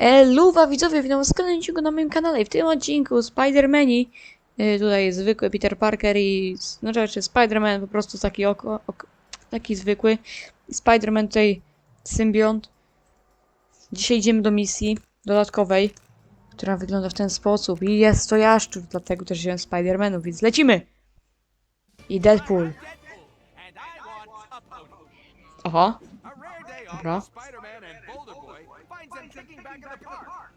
Eluwa widzowie, witam w kolejnym odcinku na moim kanale. I w tym odcinku Spider-Mani, y, tutaj jest zwykły Peter Parker i, no rzeczy, Spider-Man po prostu taki oko, ok, taki zwykły. Spider-Man tutaj symbiont. Dzisiaj idziemy do misji dodatkowej, która wygląda w ten sposób. I jest to jaszczur, dlatego też wziąłem Spider-Manów, więc lecimy! I Deadpool. Aha. Dobra. Spider-Man and Boulder Boy finds kicking back in the park.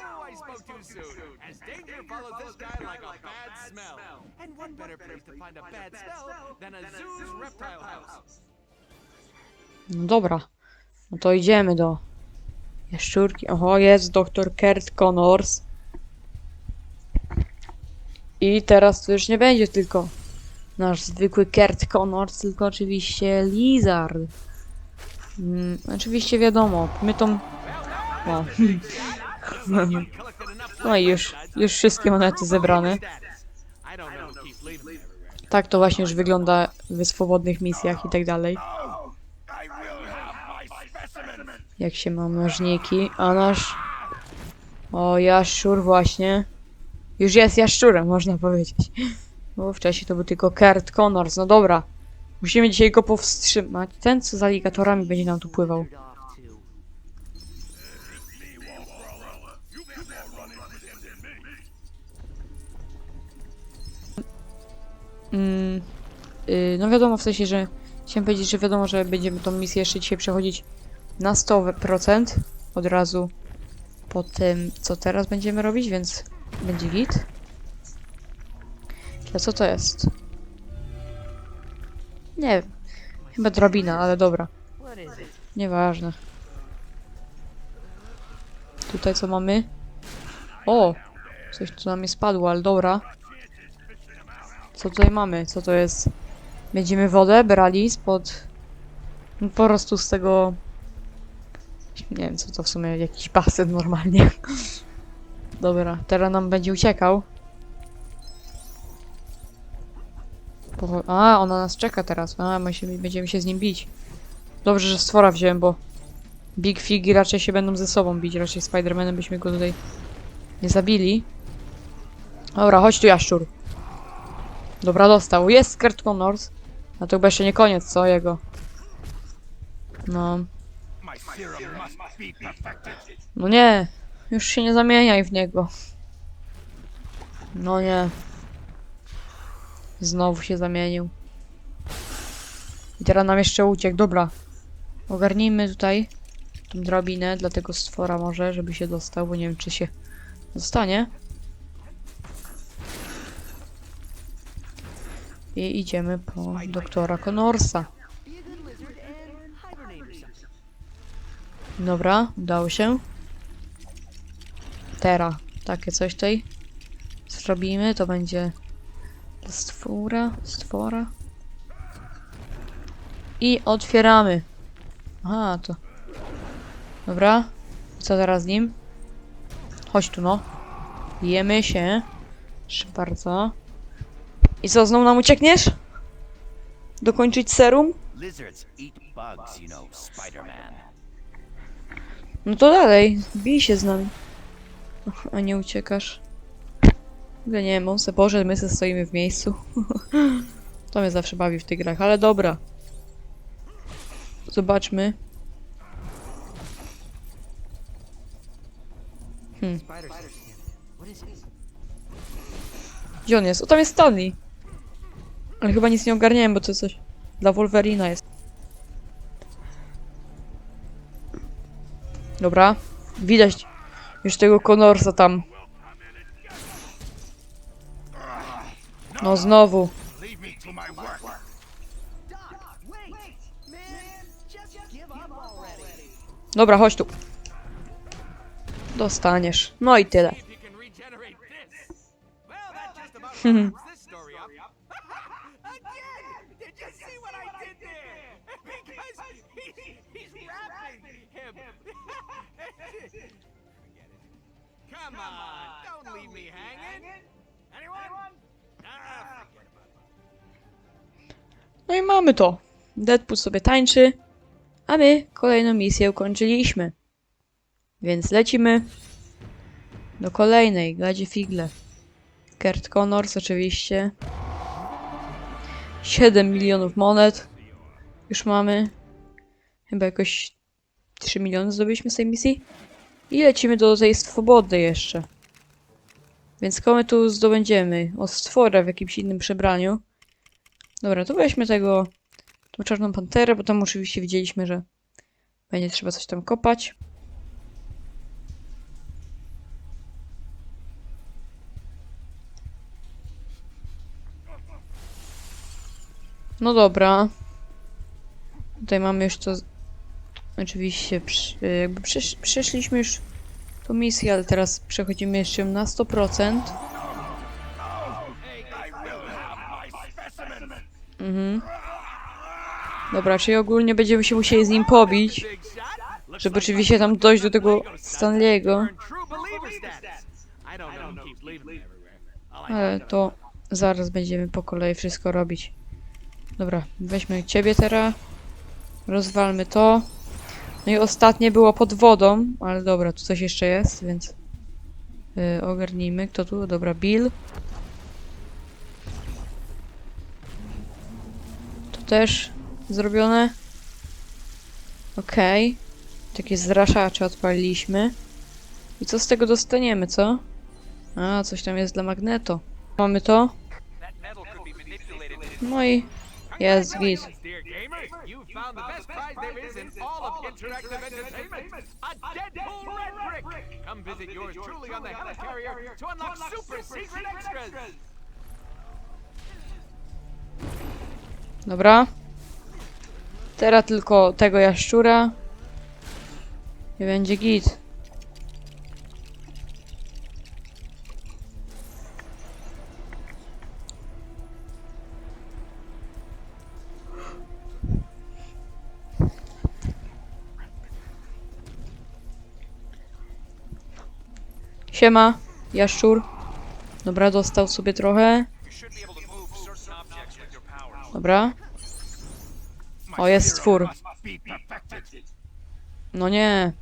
No, I spoke too soon. As danger follows this guy like a bad smell. And what better place to find a bad smell than a zoo's reptile house? No dobra. No to idziemy do jaszczurki. Oho, jest dr Kurt Connors. I teraz to już nie będzie tylko nasz zwykły Kurt Connors, tylko oczywiście Lizard. Mm, oczywiście wiadomo, my tą... O. No i już, już wszystkie monety zebrane. Tak to właśnie już wygląda w swobodnych misjach i tak dalej. Jak się ma mnożniki, a nasz... O, jaszczur właśnie. Już jest jaszczurem, można powiedzieć. Bo wcześniej to był tylko Kurt Connors. No dobra. Musimy dzisiaj go powstrzymać. Ten, co z aligatorami będzie nam tu pływał. Mm, y, no wiadomo, w sensie, że chciałem powiedzieć, że wiadomo, że będziemy tą misję jeszcze dzisiaj przechodzić na 100% od razu po tym, co teraz będziemy robić, więc będzie git. A co to jest? Nie wiem. Chyba drabina, ale dobra. Nieważne. Tutaj co mamy? O! Coś tu nam jest spadło, ale dobra. Co tutaj mamy? Co to jest? Będziemy wodę brali spod... No po prostu z tego... Nie wiem, co to w sumie, jakiś basen normalnie. Dobra, teraz nam będzie uciekał. Powo- A, ona nas czeka teraz. A, my się, będziemy się z nim bić. Dobrze, że stwora wziąłem, bo... Big Figi raczej się będą ze sobą bić. Raczej Spider-Manem byśmy go tutaj nie zabili. Dobra, chodź tu, jaszczur. Dobra, dostał. Jest Kurt Connors. A to chyba jeszcze nie koniec, co? Jego. No. No nie. Już się nie zamieniaj w niego. No nie. Znowu się zamienił. I teraz nam jeszcze uciekł. Dobra. Ogarnijmy tutaj tą drabinę dla tego stwora może, żeby się dostał, bo nie wiem, czy się dostanie. I idziemy po doktora Connorsa. Dobra, udało się. Teraz takie coś tutaj zrobimy, to będzie stwora, stwora. I otwieramy. Aha, to. Dobra. Co teraz z nim? Chodź tu, no. Jemy się. Proszę bardzo. I co, znowu nam uciekniesz? Dokończyć serum? No to dalej, bij się z nami. A nie uciekasz. Ja nie wiem, on se Boże, my se stoimy w miejscu. to mnie zawsze bawi w tych grach, ale dobra. Zobaczmy. Hmm. Gdzie on jest? O, tam jest Stanley. Ale chyba nic nie ogarniałem, bo to coś dla Wolverina jest. Dobra. Widać już tego Connorsa tam. No znowu. Dobra, chodź tu. Dostaniesz. No i tyle. Come on, don't leave me hanging. Anyone? Ah, forget about it. No i mamy to. Deadpool sobie tańczy, a my kolejną misję ukończyliśmy. Więc lecimy do kolejnej, gadzie figle. Kurt Connors oczywiście. 7 milionów monet. Już mamy. Chyba jakoś 3 miliony zdobyliśmy z tej misji. I lecimy do tej swobody jeszcze. Więc kogo my tu zdobędziemy? O stwora w jakimś innym przebraniu. Dobra, to weźmy tego, tą czarną panterę, bo tam oczywiście widzieliśmy, że będzie trzeba coś tam kopać. No dobra. Tutaj mamy z- Oczywiście, przy- jakby przesz przeszliśmy już tą misję, ale teraz przechodzimy jeszcze na 100%. Mhm. Dobra, czyli ogólnie będziemy się musieli z nim pobić, żeby oczywiście tam dojść do tego Stanley'ego. Ale to zaraz będziemy po kolei wszystko robić. Dobra, weźmy ciebie teraz. Rozwalmy to. No i ostatnie było pod wodą, ale dobra, tu coś jeszcze jest, więc yy, ogarnijmy. Kto tu? Dobra, Bill. To też zrobione. Okej. Takie zraszacze odpaliliśmy. I co z tego dostaniemy, co? A, coś tam jest dla magneto. Mamy to. No i jest git. Gamers, you found the best prize there is in all of interactive entertainment. A Deadpool Red Brick. Come visit yours truly on the Helicarrier to unlock super secret extras. Dobra. Teraz tylko tego jaszczura. I będzie git. Siema, jaszczur. Dobra, dostał sobie trochę. Dobra. O, jest stwór. No nie.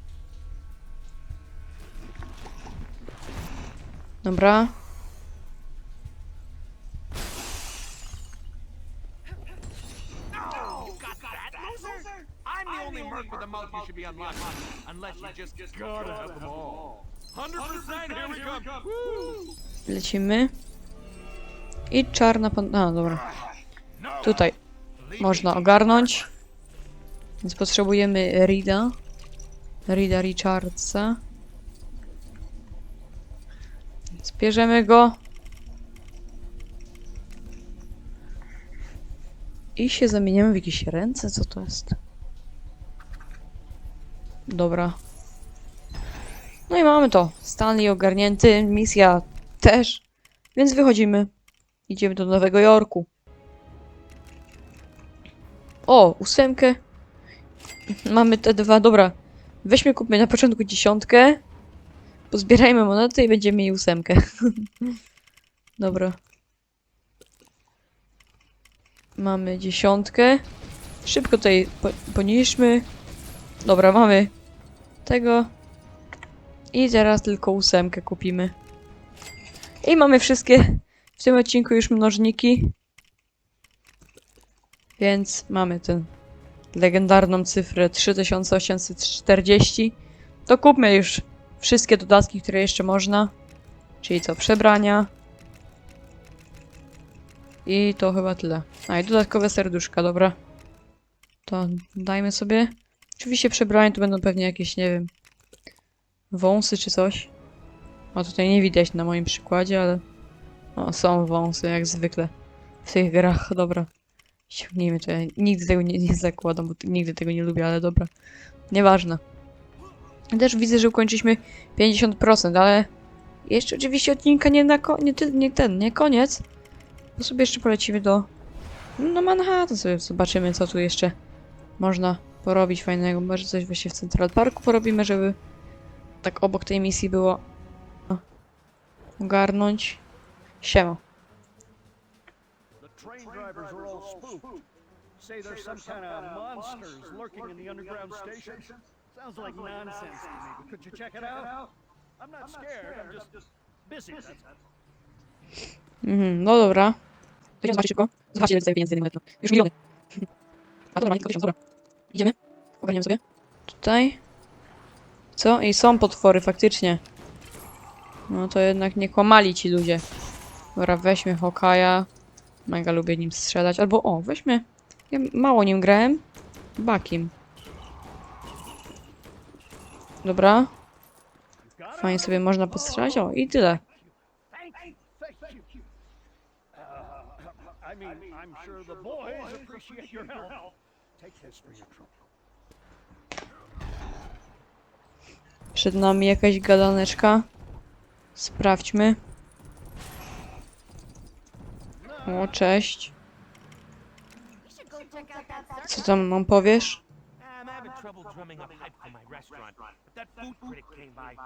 Dobra. A mouth you should be unlocking. Unless you just gotta have them all. 100% here we come. Woo! Lecimy. I czarna pan... A, dobra. Tutaj można ogarnąć. Więc potrzebujemy Rida. Rida Richardsa. Zbierzemy go. I się zamieniamy w jakieś ręce? Co to jest? Dobra. No i mamy to. Stanley ogarnięty, misja też. Więc wychodzimy. Idziemy do Nowego Jorku. O, ósemkę. Mamy te dwa, dobra. Weźmy, kupmy na początku dziesiątkę. Pozbierajmy monety i będziemy mieli ósemkę. dobra. Mamy dziesiątkę. Szybko tutaj po poniszmy. Dobra, mamy tego. I teraz tylko ósemkę kupimy. I mamy wszystkie w tym odcinku już mnożniki. Więc mamy tę legendarną cyfrę 3840. To kupmy już wszystkie dodatki, które jeszcze można. Czyli co, przebrania. I to chyba tyle. A i dodatkowe serduszka, dobra. To dajmy sobie. Oczywiście przebrania to będą pewnie jakieś, nie wiem, wąsy czy coś. O, tutaj nie widać na moim przykładzie, ale... O, są wąsy, jak zwykle. W tych grach, dobra. Ściągnijmy to, ja nigdy tego nie, nie zakładam, bo nigdy tego nie lubię, ale dobra. Nieważne. Też widzę, że ukończyliśmy 50%, ale... Jeszcze oczywiście odcinka nie na ko- nie, nie ten, nie koniec. To sobie jeszcze polecimy do... No Manhattan sobie zobaczymy, co tu jeszcze można porobić fajnego. Może coś właśnie w Central Parku porobimy, żeby tak obok tej misji było ogarnąć. Siema. The train drivers are all spooked. Say there's some kind of monsters lurking in the underground station. Sounds like nonsense to me, but could you check it out? I'm not scared, I'm just busy, that's. Mhm, no dobra. To idziemy zobaczyć szybko. Zobaczcie, ile tutaj pieniędzy. Już miliony. A to normalnie tylko tysiąc, dobra. Idziemy. Ogarniemy sobie. Tutaj. Co? I są potwory, faktycznie. No to jednak nie kłamali ci ludzie. Dobra, weźmy Hokaja. Mega lubię nim strzelać. Albo o, weźmy... Ja mało nim grałem. Bakim. Dobra. Fajnie sobie można postrzelać. O, i tyle. I'm sure the boys appreciate your help. Przed nami jakaś gadaneczka. Sprawdźmy. O, cześć. Co tam nam powiesz? I'm having trouble drumming up hype for my restaurant, but that food critic came by.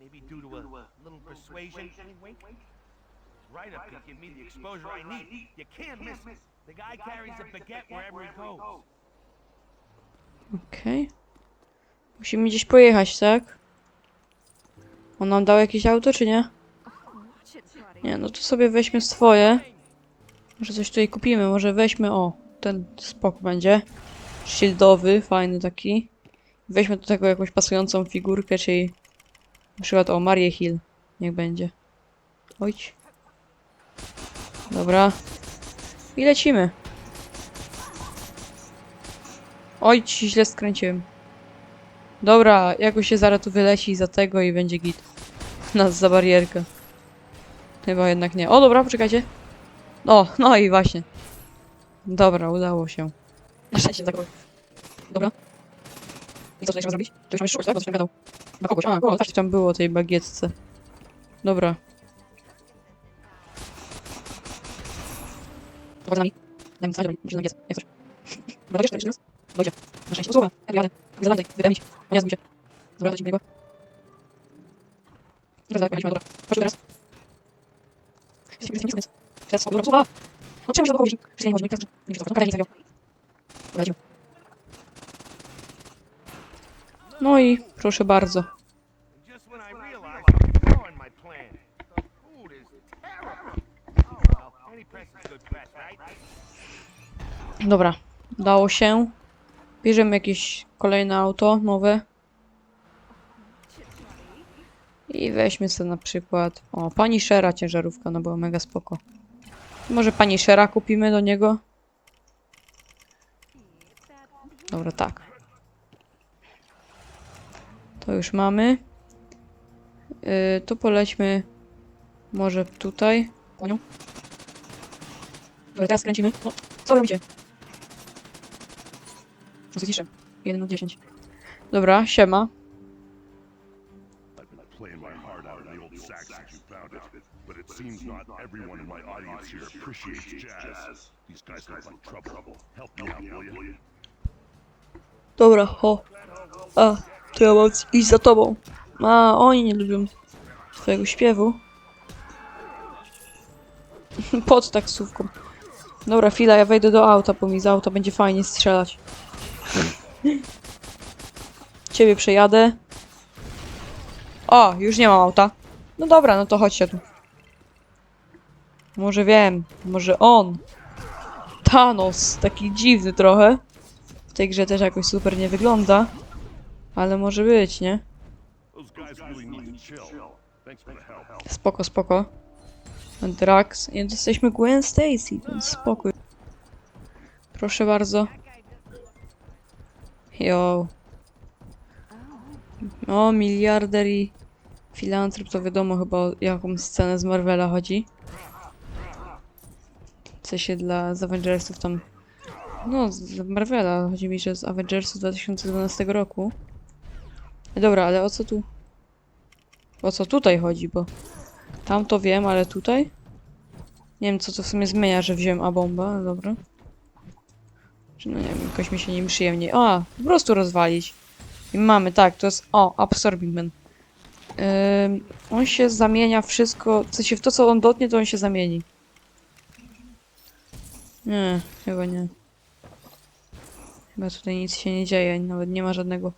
Maybe due to a little persuasion. Wink. Right up to give me the exposure I need. You can't miss it. The guy carries a baguette wherever he goes. Okej. Musimy gdzieś pojechać, tak? On nam dał jakieś auto, czy nie? Nie, no to sobie weźmy swoje. Może coś tutaj kupimy, może weźmy, o, ten spok będzie. Shieldowy, fajny taki. Weźmy do tego jakąś pasującą figurkę, czyli na przykład, o, Marię Hill. Niech będzie. Ojć. Dobra. I lecimy. Oj, ci źle skręciłem. Dobra, jakoś się zaraz tu wyleci za tego i będzie git. Nas za barierkę. Chyba jednak nie. O, dobra, poczekajcie. O, no i właśnie. Dobra, udało się. Na szczęście tak. Dobra. I co tutaj trzeba zrobić? To już mamy szukać, tak? Bo coś tam gadał. Kogoś. A, o, coś tam było tej bagietce. Dobra. To chodź z nami. Daj mi coś, dobra, muszę na bagietce. Jak coś. Dobra, wiesz, to? Dojdzie. Na szczęście. Jadę. Zaraz tutaj. Wypełnić. O nie, zgubię się. Dobra, lecimy niego. Teraz dalej pojechaliśmy, dobra. Chodź tu teraz. Jest, jest, jest. Teraz, dobra, usługa. No czemu się to powiedz? Przecież nie chodzi, nie chcę, nie chcę, no, nie chcę, Dobra, lecimy. No i proszę bardzo. Dobra, udało się. Bierzemy jakieś kolejne auto, nowe. I weźmy sobie na przykład... O, pani Shera ciężarówka, no była mega spoko. Może pani Shera kupimy do niego? Dobra, tak. To już mamy. Yy, to polećmy może tutaj. Panią. Dobra, teraz kręcimy. No, co robicie? Co ciszę? 1 od 10. Dobra, siema. I've been playing my heart out in the old sax since you found it, but it seems not everyone in my audience here appreciates jazz. These guys look like trouble. Help me out, will you? Dobra, ho. A, to ja mam iść za tobą. A, oni nie lubią twojego śpiewu. Pod taksówką. Dobra, chwila, ja wejdę do auta, bo mi z auta będzie fajnie strzelać. Ciebie przejadę. O, już nie mam auta. No dobra, no to chodźcie tu. Może wiem, może on. Thanos, taki dziwny trochę. W tej grze też jakoś super nie wygląda. Ale może być, nie? Spoko, spoko. Drax. Jesteśmy Gwen Stacy, więc spokój. Proszę bardzo. Jo. O, miliarder i filantrop, to wiadomo chyba o jaką scenę z Marvela chodzi. W sensie dla z Avengersów tam... No, z Marvela. Chodzi mi, że z Avengersów 2012 roku. Dobra, ale o co tu... O co tutaj chodzi, bo... Tam to wiem, ale tutaj? Nie wiem, co to w sumie zmienia, że wziąłem A-bombę, dobra. Czy no nie wiem, jakoś mi się nim przyjemniej... A, po prostu rozwalić. I mamy, tak, to jest... O, Absorbing Man. Ym, on się zamienia wszystko... W sensie w to, co on dotnie, to on się zamieni. Nie, chyba nie. Chyba tutaj nic się nie dzieje, nawet nie ma żadnego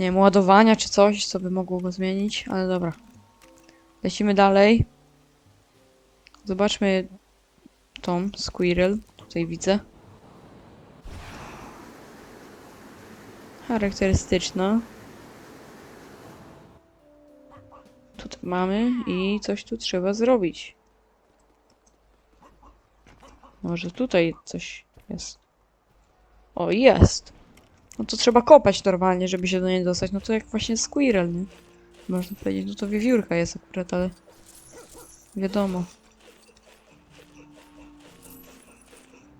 nie wiem, ładowania czy coś, co by mogło go zmienić, ale dobra. Lecimy dalej. Zobaczmy tą Squirrel. Tutaj widzę. Charakterystyczna. Tutaj mamy i coś tu trzeba zrobić. Może tutaj coś jest. O, jest! No to trzeba kopać normalnie, żeby się do niej dostać. No to jak właśnie Squirrel, nie? Można powiedzieć, no to wiewiórka jest akurat, ale... Wiadomo.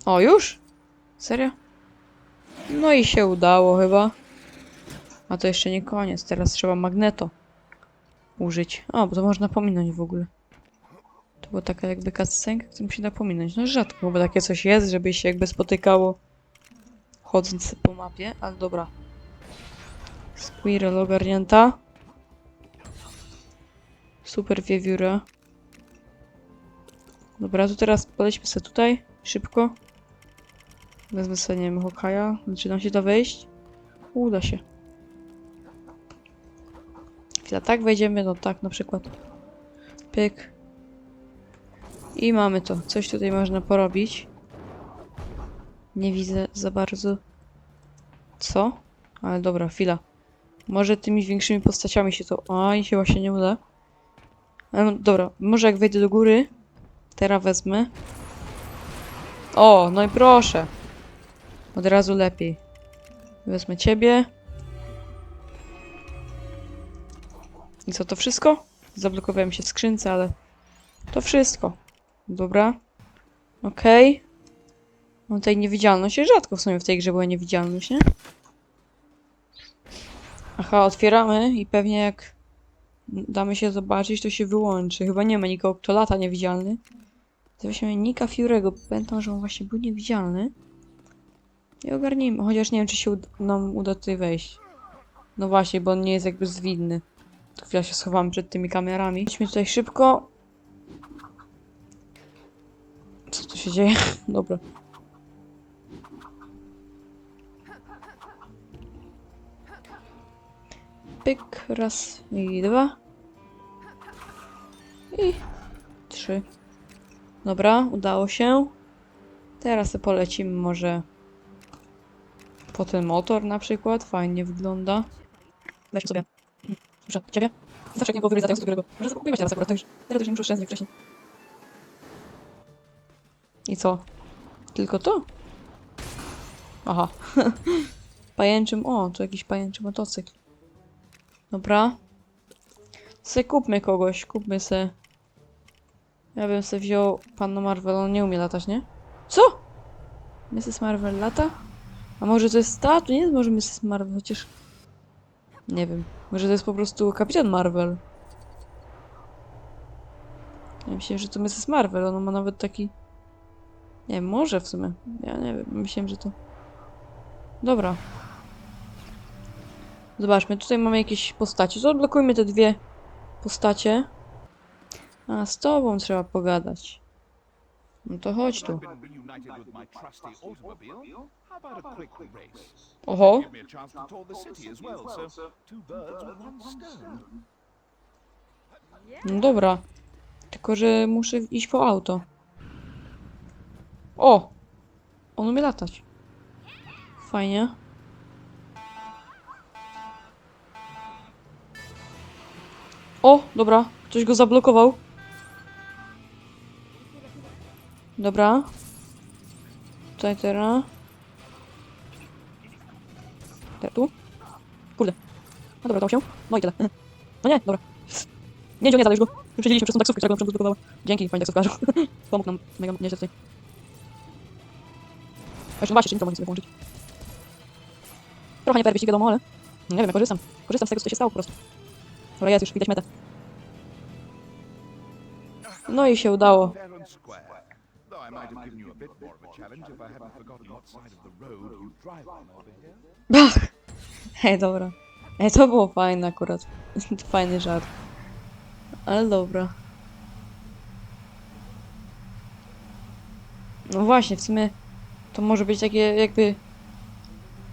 O, już? Serio? No i się udało chyba. A to jeszcze nie koniec, teraz trzeba magneto użyć. O, bo to można pominąć w ogóle. To była taka jakby cutscenka, którą się da pominąć. No rzadko, bo takie coś jest, żeby się jakby spotykało chodząc po mapie, ale dobra. Squirrel ogarnięta. Super wiewióra. Dobra, to teraz polećmy sobie tutaj, szybko. Wezmę sobie, nie wiem, Hokaja. Nam się da wejść? Uda się. Chwila, tak wejdziemy, no tak na przykład. Pyk. I mamy to. Coś tutaj można porobić. Nie widzę za bardzo. Co? Ale dobra, chwila. Może tymi większymi postaciami się to... Oj, się właśnie nie uda. No, dobra, może jak wejdę do góry. Teraz wezmę. O, no i proszę. Od razu lepiej. Wezmę ciebie. I co, to wszystko? Zablokowałem się w skrzynce, ale... To wszystko. Dobra. Okej. No tutaj niewidzialność rzadko w sumie w tej grze była niewidzialność, nie? Aha, otwieramy i pewnie jak damy się zobaczyć, to się wyłączy. Chyba nie ma nikogo, kto lata niewidzialny. To weźmiemy Nika Fiurego. Pamiętam, że on właśnie był niewidzialny. I ogarnijmy, chociaż nie wiem, czy się nam uda tutaj wejść. No właśnie, bo on nie jest jakby zwinny. To chwilę się schowamy przed tymi kamerami. Idźmy tutaj szybko. Co tu się dzieje? Dobra. Pyk, raz i dwa. I trzy. Dobra, udało się. Teraz polecimy może po ten motor na przykład. Fajnie wygląda. Weźmy sobie. Proszę, ciebie? Zawsze jak nie było wyryzania z którego. Może zakupujemy się teraz akurat, to już. Teraz już nie muszę szczęśliwie wcześniej. I co? Tylko to? Aha. pajęczym. O, to jakiś pajęczy motocykl. Dobra. Se kupmy kogoś, kupmy se. Ja bym se wziął panno Marvel, on nie umie latać, nie? Co? Mrs. Marvel lata? A może to jest ta? To nie jest może Mrs. Marvel, chociaż... Nie wiem. Może to jest po prostu kapitan Marvel. Ja myślałem, że to Mrs. Marvel, ona ma nawet taki... Nie może w sumie. Ja nie wiem, myślałem, że to... Dobra. Zobaczmy, tutaj mamy jakieś postacie. To odblokujmy te dwie postacie. A, z tobą trzeba pogadać. No to chodź tu. Oho. No dobra. Tylko, że muszę iść po auto. O! On umie latać. Fajnie. O, dobra. Ktoś go zablokował. Dobra. Tutaj teraz. Tu. Kurde. No dobra, dało się. No i tyle. No nie, dobra. Nie, nie, zadajesz go. Wyprzedziliśmy przez tą taksówkę, która nam przeblokowała. Dzięki, panie taksówkarzu. Pomógł nam mega nieźle tutaj. A jeszcze właśnie, czy nie to mogę sobie połączyć. Trochę nie fair wyścig, wiadomo, ale... Nie wiem, ja korzystam. Korzystam z tego, co się stało po prostu. Dobra, jest już, widać metę. No i się udało. Though I might have given you a bit more of a challenge if I hadn't forgotten what side of the road you drive on over here. Bach! Hej, dobra. Ej, to było fajne akurat. Fajny żart. Ale dobra. No właśnie, w sumie to może być takie jakby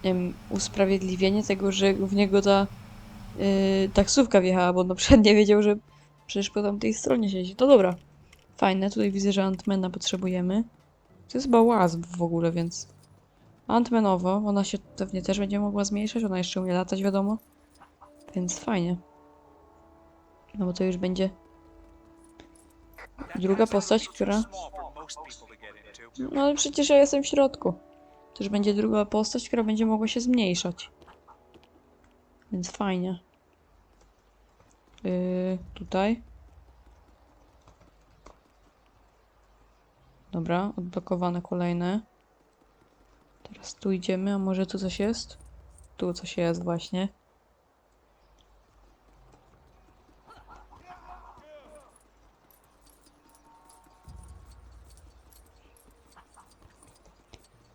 nie wiem, usprawiedliwienie tego, że w niego ta yy, taksówka wjechała, bo no przed nie wiedział, że przecież po tamtej stronie siedzi. To dobra. Fajne, tutaj widzę, że Antmana potrzebujemy. To jest chyba łazb w ogóle, więc... Antmanowo, ona się pewnie też będzie mogła zmniejszać, ona jeszcze umie latać, wiadomo. Więc fajnie. No bo to już będzie druga postać, która... No ale przecież ja jestem w środku. To już będzie druga postać, która będzie mogła się zmniejszać. Więc fajnie. Yy, tutaj. Dobra, odblokowane kolejne. Teraz tu idziemy, a może tu coś jest? Tu coś jest właśnie.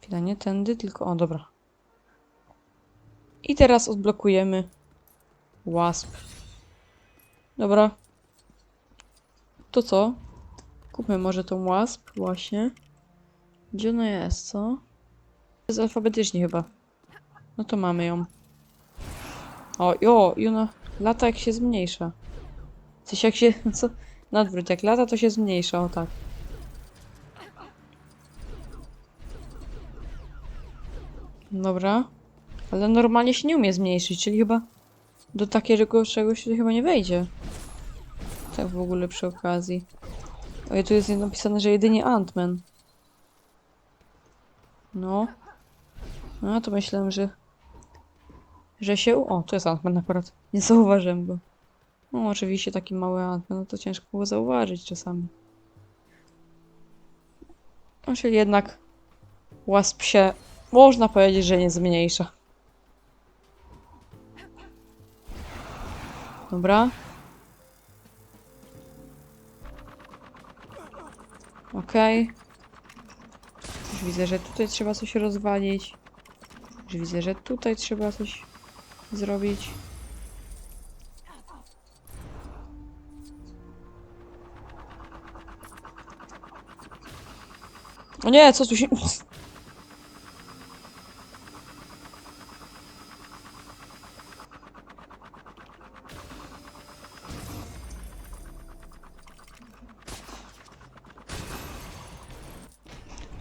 Chwila, nie tędy, tylko... O, dobra. I teraz odblokujemy Wasp. Dobra. To co? Kupmy może tą Wasp, właśnie. Gdzie ona jest, co? Jest alfabetycznie chyba. No to mamy ją. O, jo, i ona lata jak się zmniejsza. Coś jak się, co? Na odwrót, jak lata to się zmniejsza, o tak. Dobra. Ale normalnie się nie umie zmniejszyć, czyli chyba do takiego czegoś się chyba nie wejdzie. Tak w ogóle przy okazji. Oj, tu jest napisane, że jedynie Ant-Man. No. No, to myślałem, że... Że się... O, to jest Ant-Man akurat. Nie zauważyłem go. No, oczywiście taki mały Ant-Man, no to ciężko było zauważyć czasami. No, czyli jednak... Wasp się... Można powiedzieć, że nie zmniejsza. Dobra. Okej. Już widzę, że tutaj trzeba coś rozwalić. Już widzę, że tutaj trzeba coś zrobić. O nie, co tu się...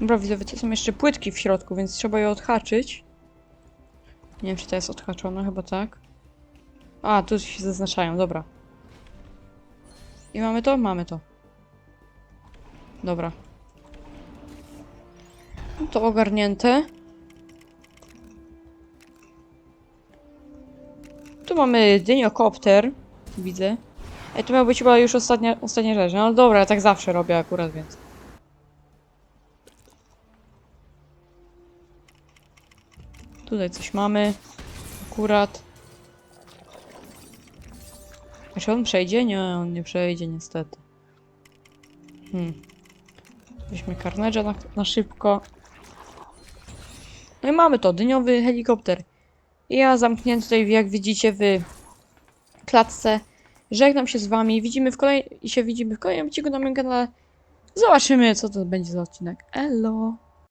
Dobra, widzowie, to są jeszcze płytki w środku, więc trzeba je odhaczyć. Nie wiem, czy to jest odhaczone, chyba tak. A, tu się zaznaczają, dobra. I mamy to? Mamy to. Dobra. No To ogarnięte. Tu mamy dyniokopter. Widzę. Ej, to miał być chyba już ostatnia, ostatnia rzecz. No ale dobra, ja tak zawsze robię akurat, więc. Tutaj coś mamy. Akurat. A czy on przejdzie? Nie, on nie przejdzie niestety. Hmm. Weźmy karnedża na, na szybko. No i mamy to, dyniowy helikopter. I ja zamknięty tutaj, jak widzicie, w klatce. Żegnam się z wami. Widzimy w kolej... I się widzimy w kolejnym odcinku na moim kanale. Zobaczymy, co to będzie za odcinek. Elo!